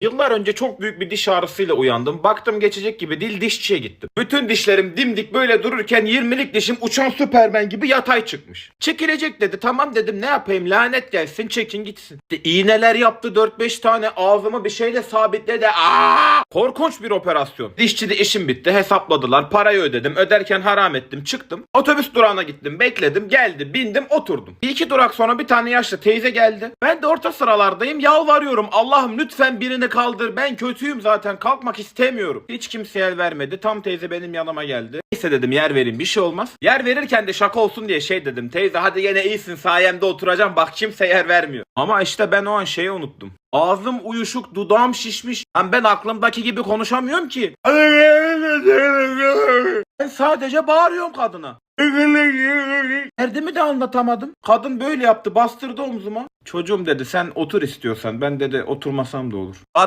Yıllar önce çok büyük bir diş ağrısıyla uyandım. Baktım geçecek gibi değil dişçiye gittim. Bütün dişlerim dimdik böyle dururken 20'lik dişim uçan süpermen gibi yatay çıkmış. Çekilecek dedi. Tamam dedim ne yapayım lanet gelsin çekin gitsin. İşte iğneler yaptı 4-5 tane ağzımı bir şeyle sabitledi. Aa! Korkunç bir operasyon. Dişçide işim bitti hesapladılar parayı ödedim öderken haram ettim çıktım. Otobüs durağına gittim bekledim geldi bindim oturdum. Bir iki durak sonra bir tane yaşlı teyze geldi. Ben de orta sıralardayım yalvarıyorum Allah'ım lütfen birini kaldır ben kötüyüm zaten kalkmak istemiyorum. Hiç kimse el vermedi tam teyze benim yanıma geldi. Neyse dedim yer vereyim bir şey olmaz. Yer verirken de şaka olsun diye şey dedim teyze hadi yine iyisin sayemde oturacağım bak kimse yer vermiyor. Ama işte ben o an şeyi unuttum. Ağzım uyuşuk, dudağım şişmiş. Lan ben aklımdaki gibi konuşamıyorum ki. Ben sadece bağırıyorum kadına. Derdimi de anlatamadım. Kadın böyle yaptı, bastırdı omzuma. Çocuğum dedi sen otur istiyorsan. Ben dedi oturmasam da olur. Kadın